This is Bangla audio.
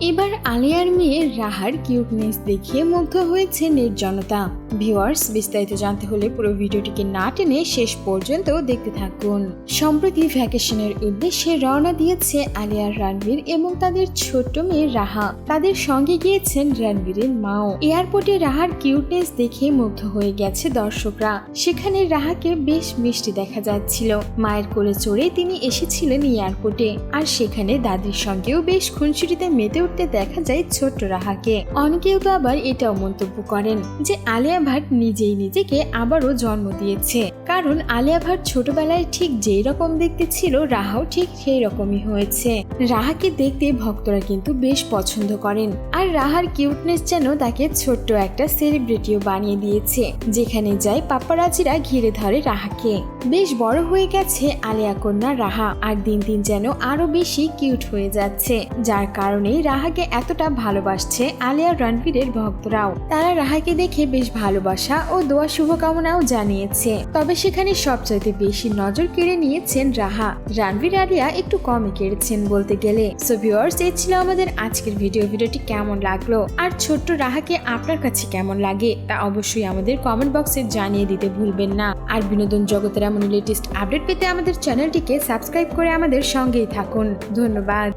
এবার আলিয়ার মেয়ে রাহার কিউটনেস দেখিয়ে মুগ্ধ হয়েছে নির্জনতা। ভিউয়ার্স বিস্তারিত জানতে হলে পুরো ভিডিওটিকে না টেনে শেষ পর্যন্ত দেখতে থাকুন। সম্প্রতি ভ্যাকেশনের উদ্দেশ্যে রওনা দিয়েছে আলিয়ার রানবীর এবং তাদের ছোট্ট মেয়ে রাহা। তাদের সঙ্গে গিয়েছেন রণবীরের মাও। এয়ারপোর্টে রাহার কিউটনেস দেখে মুগ্ধ হয়ে গেছে দর্শকরা। সেখানে রাহাকে বেশ মিষ্টি দেখা যাচ্ছিল। মায়ের কোলে চড়ে তিনি এসেছিলেন এয়ারপোর্টে। আর সেখানে দাদির সঙ্গেও বেশ খুনসুটিতে মেতে উঠতে দেখা যায় ছোট্ট রাহাকে। অনেকেও তো আবার এটাও মন্তব্য করেন যে আলিয়া ভাট নিজেই নিজেকে আবারও জন্ম দিয়েছে। কারণ আলিয়া ভাট ছোটবেলায় ঠিক যেই রকম দেখতে ছিল, রাহাও ঠিক সেই রকমই হয়েছে। রাহাকে দেখতে ভক্তরা কিন্তু বেশ পছন্দ করেন। আর রাহার কিউটনেস যেন তাকে ছোট্ট একটা সেলিব্রিটিও বানিয়ে দিয়েছে, যেখানে যায় পাপ্পারাজিরা ঘিরে ধরে রাহাকে। বেশ বড় হয়ে গেছে আলিয়া কন্যা রাহা, আর দিন দিন যেন আরও বেশি কিউট হয়ে যাচ্ছে। যার কারণে রাহাকে এতটা ভালোবাসছে আলিয়া রণবীরের ভক্তরাও। তারা রাহাকে দেখে বেশ ভালোবাসা ও দোয়া শুভকামনাও জানিয়েছে। তবে সেখানে সবচাইতে বেশি নজর কেড়ে নিয়েছেন রাহা। রণবীর আলিয়া একটু কমই কেড়েছেন বলতে গেলে। সো ভিউয়ার্স এই ছিল আমাদের আজকের ভিডিও ভিডিওটি কেমন লাগল? আর ছোট্ট রাহাকে আপনার কাছে কেমন লাগে? তা অবশ্যই আমাদের কমেন্ট বক্সে জানিয়ে দিতে ভুলবেন না। আর বিনোদন জগতের এমন লেটেস্ট আপডেট পেতে আমাদের চ্যানেলটিকে সাবস্ক্রাইব করে আমাদের সঙ্গেই থাকুন। ধন্যবাদ।